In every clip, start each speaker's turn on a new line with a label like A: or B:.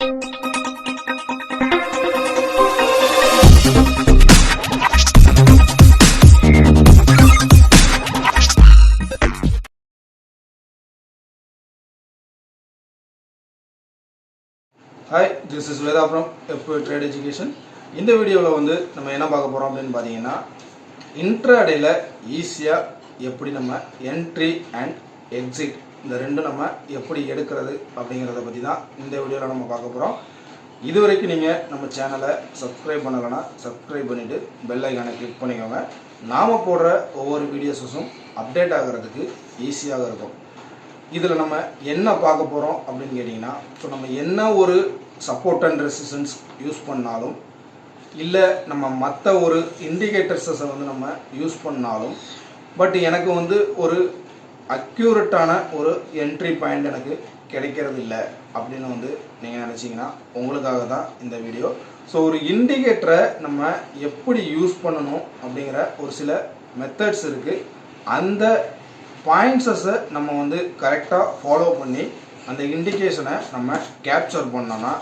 A: Hi this is Veda from F trade education இந்த வீடியோவில் வந்து நம்ம என்ன பார்க்க போகிறோம் அப்படின்னு பார்த்தீங்கன்னா இன்ட்ராடேயில் ஈஸியாக எப்படி நம்ம என்ட்ரி அண்ட் எக்ஸிட் இந்த ரெண்டும் நம்ம எப்படி எடுக்கிறது அப்படிங்கிறத பற்றி தான் இந்த வீடியோவில் நம்ம பார்க்க போகிறோம் இது வரைக்கும் நீங்கள் நம்ம சேனலை சப்ஸ்கிரைப் பண்ணலைன்னா சப்ஸ்கிரைப் பண்ணிவிட்டு பெல் ஐக்கானை கிளிக் பண்ணிக்கோங்க. நாம் போடுற ஒவ்வொரு வீடியோஸஸும் அப்டேட் ஆகிறதுக்கு ஈஸியாக இருக்கும். இதில் நம்ம என்ன பார்க்க போகிறோம் அப்படின்னு கேட்டிங்கன்னா ஸோ நம்ம என்ன ஒரு சப்போர்ட் அண்ட் ரெசிஸ்டன்ஸ் யூஸ் பண்ணாலும் இல்லை நம்ம மற்ற ஒரு இண்டிகேட்டர்ஸை வந்து நம்ம யூஸ் பண்ணாலும் பட் எனக்கு வந்து ஒரு அக்யூரட்டான ஒரு என்ட்ரி பாயிண்ட் எனக்கு கிடைக்கிறது இல்லை அப்படின்னு வந்து நீங்கள் நினச்சிங்கன்னா உங்களுக்காக தான் இந்த வீடியோ ஸோ ஒரு இண்டிகேட்டரை நம்ம எப்படி யூஸ் பண்ணணும் அப்படிங்கிற ஒரு சில மெத்தட்ஸ் இருக்குது அந்த பாயிண்ட்ஸஸை நம்ம வந்து கரெக்டாக ஃபாலோ பண்ணி அந்த இண்டிகேஷனை நம்ம கேப்சர் பண்ணோன்னா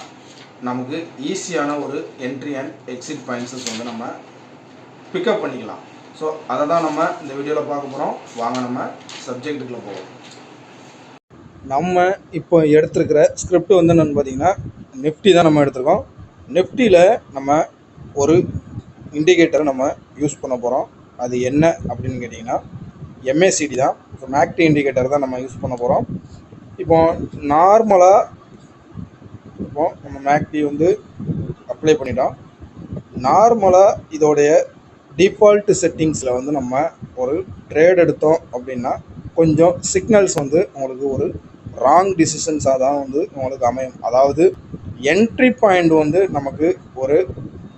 A: நமக்கு ஈஸியான ஒரு என்ட்ரி அண்ட் எக்ஸிட் பாயிண்ட்ஸஸ் வந்து நம்ம பிக்கப் பண்ணிக்கலாம். ஸோ அதை தான் நம்ம இந்த வீடியோவில் பார்க்க போகிறோம் வாங்க நம்ம சப்ஜெக்ட்டுக்குள்ளே போவோம். நம்ம இப்போ எடுத்திருக்கிற ஸ்கிரிப்ட் வந்து என்னென்னு பார்த்தீங்கன்னா நிஃப்டி தான் நம்ம எடுத்திருக்கோம். நிஃப்டியில் நம்ம ஒரு இண்டிகேட்டரை நம்ம யூஸ் பண்ண போகிறோம் அது என்ன அப்படின்னு கேட்டிங்கன்னா எம்ஏசிடி தான். ஸோ மேக்டி இண்டிகேட்டர் தான் நம்ம யூஸ் பண்ண போகிறோம் இப்போ நார்மலாக இப்போ நம்ம மேக்டி வந்து அப்ளை பண்ணிட்டோம். நார்மலாக இதோடைய டிஃபால்ட் செட்டிங்ஸில் வந்து நம்ம ஒரு ட்ரேட் எடுத்தோம் அப்படின்னா கொஞ்சம் சிக்னல்ஸ் வந்து உங்களுக்கு ஒரு ராங் டிசிஷன்ஸாக தான் வந்து உங்களுக்கு அமையும். அதாவது என்ட்ரி பாயிண்ட் வந்து நமக்கு ஒரு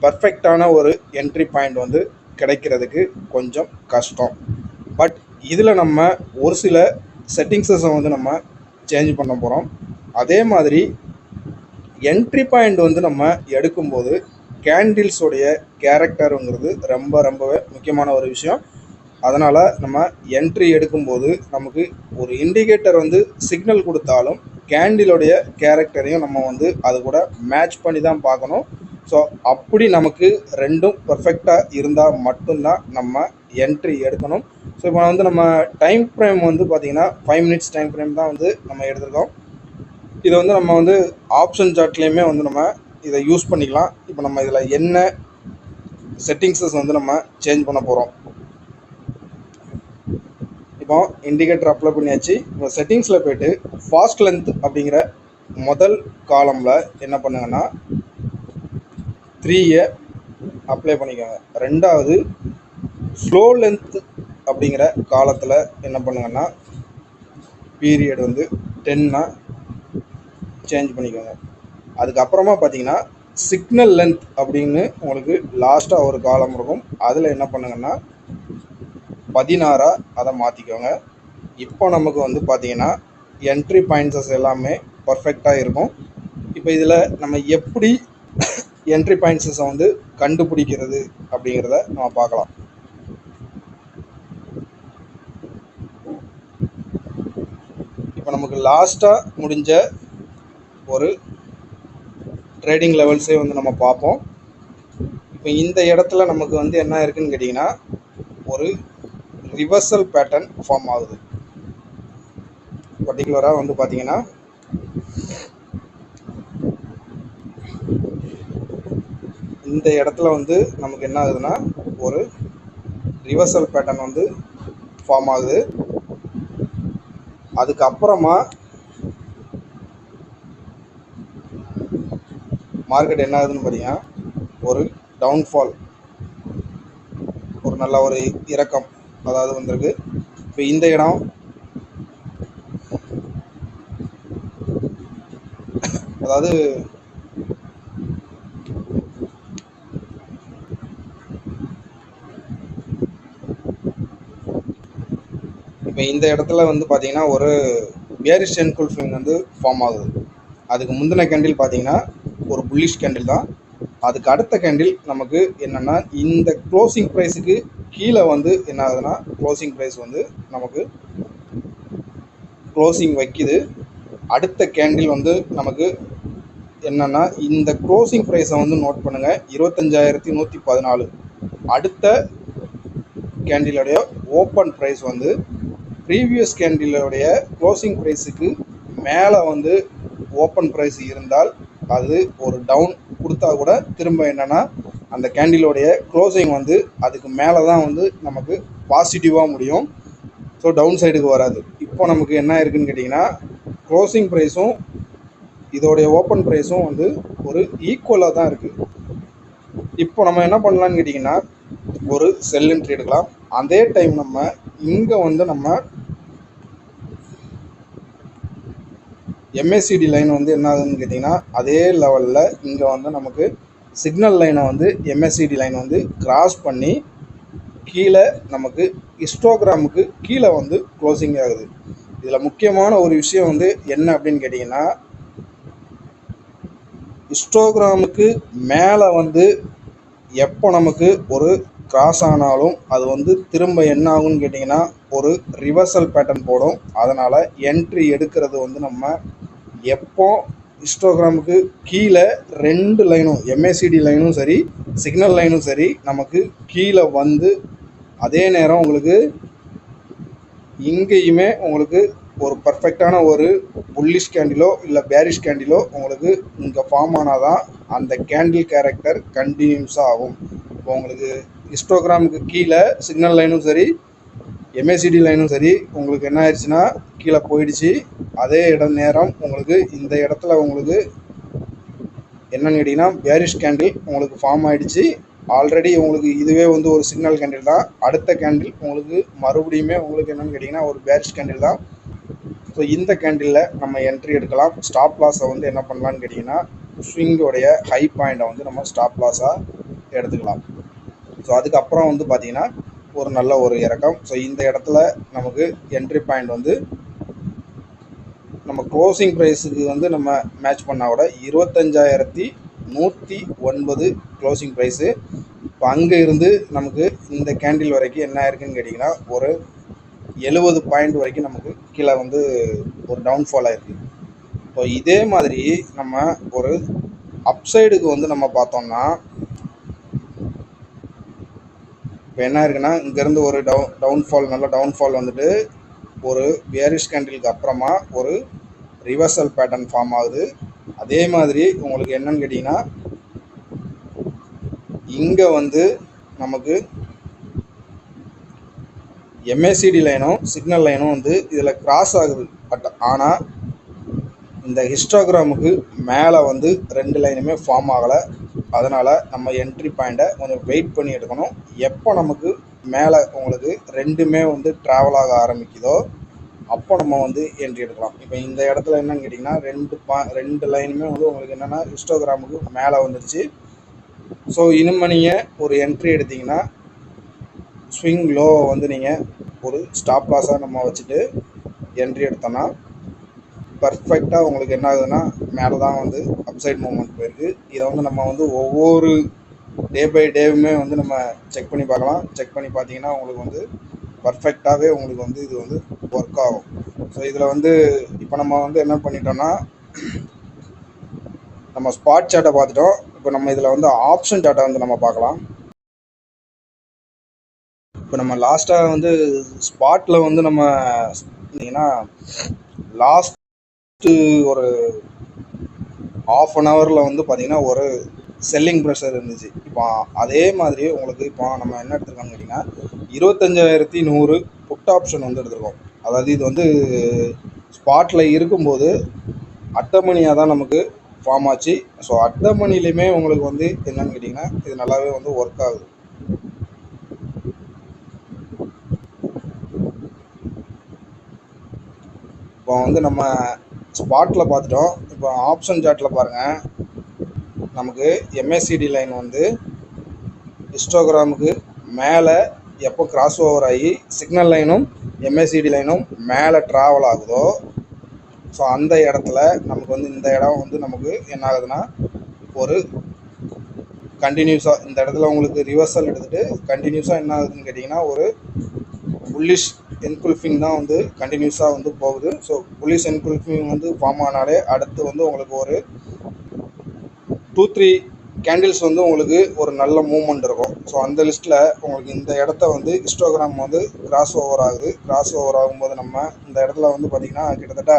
A: பர்ஃபெக்டான ஒரு என்ட்ரி பாயிண்ட் வந்து கிடைக்கிறதுக்கு கொஞ்சம் கஷ்டம். பட் இதில் நம்ம ஒரு சில செட்டிங்ஸஸை வந்து நம்ம சேஞ்ச் பண்ண போகிறோம் அதே மாதிரி என்ட்ரி பாயிண்ட் வந்து நம்ம எடுக்கும்போது கேண்டில்ஸோடைய கேரக்டருங்கிறது ரொம்ப ரொம்பவே முக்கியமான ஒரு விஷயம். அதனால் நம்ம என்ட்ரி எடுக்கும்போது நமக்கு ஒரு இண்டிகேட்டர் வந்து சிக்னல் கொடுத்தாலும் கேண்டிலோடைய கேரக்டரையும் நம்ம வந்து அது கூட மேட்ச் பண்ணி தான் பார்க்கணும். ஸோ அப்படி நமக்கு ரெண்டும் பர்ஃபெக்டாக இருந்தால் மட்டும்தான் நம்ம என்ட்ரி எடுக்கணும். ஸோ இப்போ வந்து நம்ம டைம் ஃப்ரேம் வந்து பார்த்திங்கன்னா ஃபைவ் மினிட்ஸ் டைம் ஃப்ரேம் தான் வந்து நம்ம எடுத்திருக்கோம். இதை வந்து நம்ம வந்து ஆப்ஷன் சார்ட்லேயுமே வந்து நம்ம இதை யூஸ் பண்ணிக்கலாம். இப்போ நம்ம இதில் என்ன செட்டிங்ஸஸ் வந்து நம்ம சேஞ்ச் பண்ண போகிறோம் இப்போ இண்டிகேட்டர் அப்ளை பண்ணியாச்சு. இப்போ செட்டிங்ஸில் போயிட்டு ஃபாஸ்ட் லென்த் அப்படிங்கிற முதல் காலமில் என்ன பண்ணுங்கன்னா த்ரீயை அப்ளை பண்ணிக்கோங்க. ரெண்டாவது ஸ்லோ லென்த் அப்படிங்கிற காலத்தில் என்ன பண்ணுங்கன்னா பீரியட் வந்து டென்னாக சேஞ்ச் பண்ணிக்கோங்க. அதுக்கப்புறமா பார்த்தீங்கன்னா சிக்னல் லென்த் அப்படின்னு உங்களுக்கு லாஸ்ட்டாக ஒரு காலம் இருக்கும். அதில் என்ன பண்ணுங்கன்னா பதினாறாக அதை மாற்றிக்கோங்க இப்போ நமக்கு வந்து பார்த்தீங்கன்னா என்ட்ரி பாயிண்ட்ஸஸ் எல்லாமே பர்ஃபெக்டாக இருக்கும். இப்போ இதில் நம்ம எப்படி என்ட்ரி பாயிண்ட்ஸஸை வந்து கண்டுபிடிக்கிறது அப்படிங்கிறத நம்ம பார்க்கலாம். இப்போ நமக்கு லாஸ்ட்டாக முடிஞ்ச ஒரு ட்ரேடிங் லெவல்ஸே வந்து நம்ம பார்ப்போம். இப்போ இந்த இடத்துல நமக்கு வந்து என்ன இருக்குன்னு கேட்டிங்கன்னா ஒரு ரிவர்சல் பேட்டர்ன் ஃபார்ம் ஆகுது. பர்டிகுலராக வந்து பார்த்தீங்கன்னா இந்த இடத்துல வந்து நமக்கு என்ன ஆகுதுன்னா ஒரு ரிவர்சல் பேட்டர்ன் வந்து ஃபார்ம் ஆகுது. அதுக்கப்புறமா மார்க்கெட் என்ன ஆகுதுன்னு பார்த்தீங்கன்னா ஒரு டவுன்ஃபால் ஒரு நல்ல ஒரு இறக்கம் அதாவது வந்திருக்கு. இப்போ இந்த இடம் அதாவது இப்போ இந்த இடத்துல வந்து பார்த்தீங்கன்னா ஒரு பேரிஷ் என்குல்ஃபிங் வந்து ஃபார்ம் ஆகுது. அதுக்கு முந்தின கேண்டில் பார்த்தீங்கன்னா ஒரு புல்லிஷ் கேண்டில் தான். அதுக்கு அடுத்த கேண்டில் நமக்கு என்னென்னா இந்த க்ளோசிங் ப்ரைஸுக்கு கீழே வந்து என்ன ஆகுதுன்னா க்ளோசிங் ப்ரைஸ் வந்து நமக்கு க்ளோசிங் வைக்குது. அடுத்த கேண்டில் வந்து நமக்கு என்னென்னா இந்த க்ளோசிங் ப்ரைஸை வந்து நோட் பண்ணுங்கள் இருபத்தஞ்சாயிரத்தி நூற்றி பதினாலு. அடுத்த கேண்டிலுடைய ஓப்பன் ப்ரைஸ் வந்து ப்ரீவியஸ் கேண்டிலுடைய க்ளோசிங் ப்ரைஸுக்கு மேலே வந்து ஓப்பன் ப்ரைஸ் இருந்தால் அது ஒரு டவுன் கொடுத்தா கூட திரும்ப என்னென்னா அந்த கேண்டிலோடைய க்ளோசிங் வந்து அதுக்கு மேலே தான் வந்து நமக்கு பாசிட்டிவாக முடியும். ஸோ டவுன் சைடுக்கு வராது. இப்போ நமக்கு என்ன இருக்குன்னு கேட்டிங்கன்னா க்ளோசிங் ப்ரைஸும் இதோடைய ஓப்பன் ப்ரைஸும் வந்து ஒரு ஈக்குவலாக தான் இருக்குது இப்போ நம்ம என்ன பண்ணலான்னு கேட்டிங்கன்னா ஒரு செல் என்ட்ரி எடுக்கலாம். அதே டைம் நம்ம இங்கே வந்து நம்ம எம்எஸ்சிடி லைன் வந்து என்ன ஆகுதுன்னு கேட்டிங்கன்னா அதே லெவலில் இங்கே வந்து நமக்கு சிக்னல் லைனை வந்து எம்எஸ்சிடி லைன் வந்து கிராஸ் பண்ணி கீழே நமக்கு ஹிஸ்டோகிராமுக்கு கீழே வந்து க்ளோசிங் ஆகுது. இதில் முக்கியமான ஒரு விஷயம் வந்து என்ன அப்படின்னு கேட்டிங்கன்னா ஹிஸ்டோகிராமுக்கு மேலே வந்து எப்போ நமக்கு ஒரு கிராஸ் ஆனாலும் அது வந்து திரும்ப என்ன ஆகும்னு கேட்டிங்கன்னா ஒரு ரிவர்சல் பேட்டர்ன் போடும். அதனால் என்ட்ரி எடுக்கிறது வந்து நம்ம எப்போ ஹிஸ்டோகிராமுக்கு கீழே ரெண்டு லைனும் எம்ஏசிடி லைனும் சரி சிக்னல் லைனும் சரி நமக்கு கீழே வந்து அதே நேரம் உங்களுக்கு இங்கேயுமே உங்களுக்கு ஒரு பர்ஃபெக்டான ஒரு புல்லிஷ் கேண்டிலோ இல்லை பேரிஷ் கேண்டிலோ உங்களுக்கு இங்கே ஃபார்ம் ஆனால் தான் அந்த கேண்டில் கேரக்டர் கண்டினியூஸாக ஆகும். இப்போ உங்களுக்கு ஹிஸ்டோகிராமுக்கு கீழே சிக்னல் லைனும் சரி எம்ஏசிடி லைனும் சரி உங்களுக்கு என்ன ஆயிடுச்சுன்னா கீழே போயிடுச்சு. அதே இடம் நேரம் உங்களுக்கு இந்த இடத்துல உங்களுக்கு என்னன்னு கேட்டிங்கன்னா பேரிஷ் கேண்டில் உங்களுக்கு ஃபார்ம் ஆகிடுச்சு ஆல்ரெடி உங்களுக்கு இதுவே வந்து ஒரு சிக்னல் கேண்டில் தான். அடுத்த கேண்டில் உங்களுக்கு மறுபடியுமே உங்களுக்கு என்னென்னு கேட்டிங்கன்னா ஒரு பேரிஷ் கேண்டில் தான். ஸோ இந்த கேண்டிலில் நம்ம என்ட்ரி எடுக்கலாம். ஸ்டாப் லாஸை வந்து என்ன பண்ணலான்னு கேட்டிங்கன்னா ஸ்விங்கோடைய ஹை பாயிண்ட்டை வந்து நம்ம ஸ்டாப் லாஸாக எடுத்துக்கலாம். ஸோ அதுக்கப்புறம் வந்து பார்த்தீங்கன்னா ஒரு நல்ல ஒரு இறக்கம். ஸோ இந்த இடத்துல நமக்கு என்ட்ரி பாயிண்ட் வந்து நம்ம க்ளோசிங் ப்ரைஸுக்கு வந்து நம்ம மேட்ச் பண்ணால் கூட இருபத்தஞ்சாயிரத்தி நூற்றி ஒன்பது க்ளோசிங் ப்ரைஸு இப்போ அங்கே இருந்து நமக்கு இந்த கேண்டில் வரைக்கும் என்ன இருக்குன்னு கேட்டிங்கன்னா ஒரு எழுபது பாயிண்ட் வரைக்கும் நமக்கு கீழே வந்து ஒரு டவுன்ஃபால் ஆகிருக்கு இப்போ இதே மாதிரி நம்ம ஒரு அப்சைடுக்கு வந்து நம்ம பார்த்தோம்னா இப்போ என்ன இருக்குன்னா இங்கேருந்து ஒரு டவுன் டவுன்ஃபால் நல்ல டவுன்ஃபால் வந்துட்டு ஒரு பியரிஷ் கேண்டிலுக்கு அப்புறமா ஒரு ரிவர்சல் பேட்டர்ன் ஃபார்ம் ஆகுது. அதே மாதிரி உங்களுக்கு என்னன்னு கேட்டிங்கன்னா இங்கே வந்து நமக்கு எம்ஏசிடி லைனும் சிக்னல் லைனும் வந்து இதில் கிராஸ் ஆகுது. பட் ஆனால் இந்த ஹிஸ்டோகிராமுக்கு மேலே வந்து ரெண்டு லைனுமே ஃபார்ம் ஆகலை. அதனால் நம்ம என்ட்ரி பாயிண்ட்டை கொஞ்சம் வெயிட் பண்ணி எடுக்கணும். எப்போ நமக்கு மேலே உங்களுக்கு ரெண்டுமே வந்து ட்ராவல் ஆக ஆரம்பிக்குதோ அப்போ நம்ம வந்து என்ட்ரி எடுக்கலாம். இப்போ இந்த இடத்துல என்னன்னு கேட்டிங்கன்னா ரெண்டு பா ரெண்டு லைனுமே வந்து உங்களுக்கு என்னென்னா ஹிஸ்டோகிராமுக்கு மேலே வந்துடுச்சு ஸோ இனிமே நீங்கள் ஒரு என்ட்ரி எடுத்தீங்கன்னா ஸ்விங் லோவை வந்து நீங்கள் ஒரு ஸ்டாப் லாஸாக நம்ம வச்சுட்டு என்ட்ரி எடுத்தோன்னா பர்ஃபெக்டாக உங்களுக்கு என்ன ஆகுதுன்னா மேலே தான் வந்து அப்சைட் மூமெண்ட் போயிருக்கு. இதை வந்து நம்ம வந்து ஒவ்வொரு டே பை டேவுமே வந்து நம்ம செக் பண்ணி பார்க்கலாம். செக் பண்ணி பார்த்தீங்கன்னா உங்களுக்கு வந்து பர்ஃபெக்டாகவே உங்களுக்கு வந்து இது வந்து ஒர்க் ஆகும். ஸோ இதில் வந்து இப்போ நம்ம வந்து என்ன பண்ணிட்டோம்னா நம்ம ஸ்பாட் சார்ட்டை பார்த்துட்டோம். இப்போ நம்ம இதில் வந்து ஆப்ஷன் சார்ட்டை வந்து நம்ம பார்க்கலாம். இப்போ நம்ம லாஸ்ட்டாக வந்து ஸ்பாட்டில் வந்து நம்ம பார்த்தீங்கன்னா லாஸ்ட் ஒரு ஆஃப் அன் ஹவரில் வந்து பார்த்திங்கன்னா ஒரு செல்லிங் ப்ரெஷர் இருந்துச்சு. இப்போ அதே மாதிரி உங்களுக்கு இப்போ நம்ம என்ன எடுத்துருக்கோம்னு கேட்டிங்கன்னா இருபத்தஞ்சாயிரத்தி நூறு புட் ஆப்ஷன் வந்து எடுத்திருக்கோம். அதாவது இது வந்து ஸ்பாட்டில் இருக்கும்போது அட்டமணியாக தான் நமக்கு ஃபார்ம் ஆச்சு. ஸோ அட்டமணிலையுமே உங்களுக்கு வந்து என்னன்னு கேட்டிங்கன்னா இது நல்லாவே வந்து ஒர்க் ஆகுது. இப்போ வந்து நம்ம ஸ்பாட்டில் பார்த்துட்டோம். இப்போ ஆப்ஷன் சார்ட்டில் பாருங்கள் நமக்கு எம்எஸ்சிடி லைன் வந்து ஹிஸ்டோகிராமுக்கு மேலே எப்போ கிராஸ் ஓவர் ஆகி சிக்னல் லைனும் எம்எஸ்சிடி லைனும் மேலே ட்ராவல் ஆகுதோ ஸோ அந்த இடத்துல நமக்கு வந்து இந்த இடம் வந்து நமக்கு என்ன ஆகுதுன்னா ஒரு கண்டினியூஸாக இந்த இடத்துல உங்களுக்கு ரிவர்சல் எடுத்துகிட்டு கண்டினியூஸாக என்ன ஆகுதுன்னு கேட்டிங்கன்னா ஒரு புல்லிஷ் என்குல்ஃபிங் தான் வந்து கண்டினியூஸாக வந்து போகுது. ஸோ புலிஸ் என்குல்ஃபிங் வந்து ஃபார்ம் ஆனாலே அடுத்து வந்து உங்களுக்கு ஒரு டூ த்ரீ கேண்டில்ஸ் வந்து உங்களுக்கு ஒரு நல்ல மூவ்மெண்ட் இருக்கும். ஸோ அந்த லிஸ்ட்டில் உங்களுக்கு இந்த இடத்த வந்து ஹிஸ்டோகிராம் வந்து கிராஸ் ஓவர் ஆகுது. கிராஸ் ஓவர் ஆகும்போது நம்ம இந்த இடத்துல வந்து பார்த்திங்கன்னா கிட்டத்தட்ட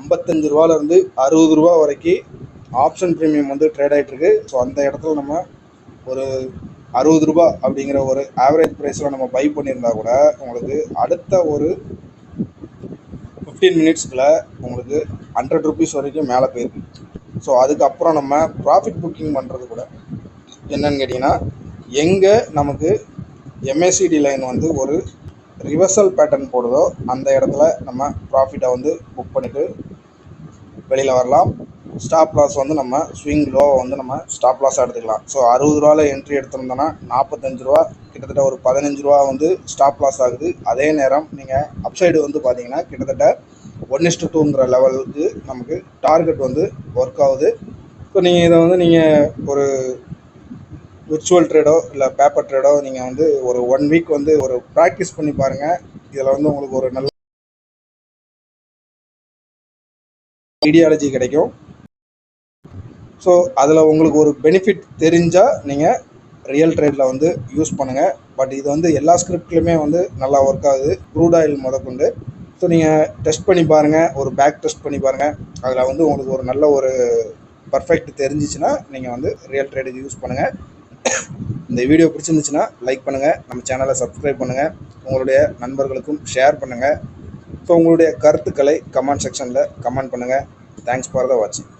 A: ஐம்பத்தஞ்சு ரூபாலேருந்து அறுபது ரூபா வரைக்கும் ஆப்ஷன் ப்ரீமியம் வந்து ட்ரேட் ஆகிட்டுருக்கு ஸோ அந்த இடத்துல நம்ம ஒரு அறுபது ரூபா அப்படிங்கிற ஒரு ஆவரேஜ் ப்ரைஸில் நம்ம பை பண்ணியிருந்தா கூட உங்களுக்கு அடுத்த ஒரு ஃபிஃப்டீன் மினிட்ஸ்க்குள்ள உங்களுக்கு ஹண்ட்ரட் ருபீஸ் வரைக்கும் மேலே போயிருக்கு. ஸோ அதுக்கப்புறம் நம்ம ப்ராஃபிட் புக்கிங் பண்ணுறது கூட என்னன்னு கேட்டிங்கன்னா எங்கே நமக்கு எம்எஸ்சிடி லைன் வந்து ஒரு ரிவர்சல் பேட்டர்ன் போடுதோ அந்த இடத்துல நம்ம ப்ராஃபிட்டை வந்து புக் பண்ணிவிட்டு வெளியில் வரலாம். ஸ்டாப் லாஸ் வந்து நம்ம ஸ்விங் லோவை வந்து நம்ம ஸ்டாப் லாஸாக எடுத்துக்கலாம். ஸோ அறுபது ரூபாவில் என்ட்ரி எடுத்திருந்தோன்னா நாற்பத்தஞ்சு ரூபா கிட்டத்தட்ட ஒரு பதினஞ்சு ரூபா வந்து ஸ்டாப் லாஸ் ஆகுது. அதே நேரம் நீங்கள் அப்சைடு வந்து பார்த்தீங்கன்னா கிட்டத்தட்ட ஒன் இஸ்டு டூங்கிற லெவலுக்கு நமக்கு டார்கெட் வந்து ஒர்க் ஆகுது. ஸோ நீங்கள் இதை வந்து நீங்கள் ஒரு விர்ச்சுவல் ட்ரேடோ இல்லை பேப்பர் ட்ரேடோ நீங்கள் வந்து ஒரு ஒன் வீக் வந்து ஒரு ப்ராக்டிஸ் பண்ணி பாருங்கள் இதில் வந்து உங்களுக்கு ஒரு நல்ல ஐடியாலஜி கிடைக்கும். ஸோ அதில் உங்களுக்கு ஒரு பெனிஃபிட் தெரிஞ்சால் நீங்கள் ரியல் ட்ரேடில் வந்து யூஸ் பண்ணுங்கள் பட் இது வந்து எல்லா ஸ்கிரிப்ட்லையுமே வந்து நல்லா ஒர்க் ஆகுது. க்ரூட் ஆயில் முதற்கொண்டு. ஸோ நீங்கள் டெஸ்ட் பண்ணி பாருங்கள் ஒரு பேக் டெஸ்ட் பண்ணி பாருங்கள் அதில் வந்து உங்களுக்கு ஒரு நல்ல ஒரு பர்ஃபெக்ட் தெரிஞ்சிச்சுன்னா நீங்கள் வந்து ரியல் ட்ரேடுக்கு யூஸ் பண்ணுங்கள் இந்த வீடியோ பிடிச்சிருந்துச்சுன்னா லைக் பண்ணுங்கள் நம்ம சேனலை சப்ஸ்கிரைப் பண்ணுங்கள் உங்களுடைய நண்பர்களுக்கும் ஷேர் பண்ணுங்கள் ஸோ உங்களுடைய கருத்துக்களை கமெண்ட் செக்ஷனில் கமெண்ட் பண்ணுங்கள் தேங்க்ஸ் ஃபார் த வாட்சிங்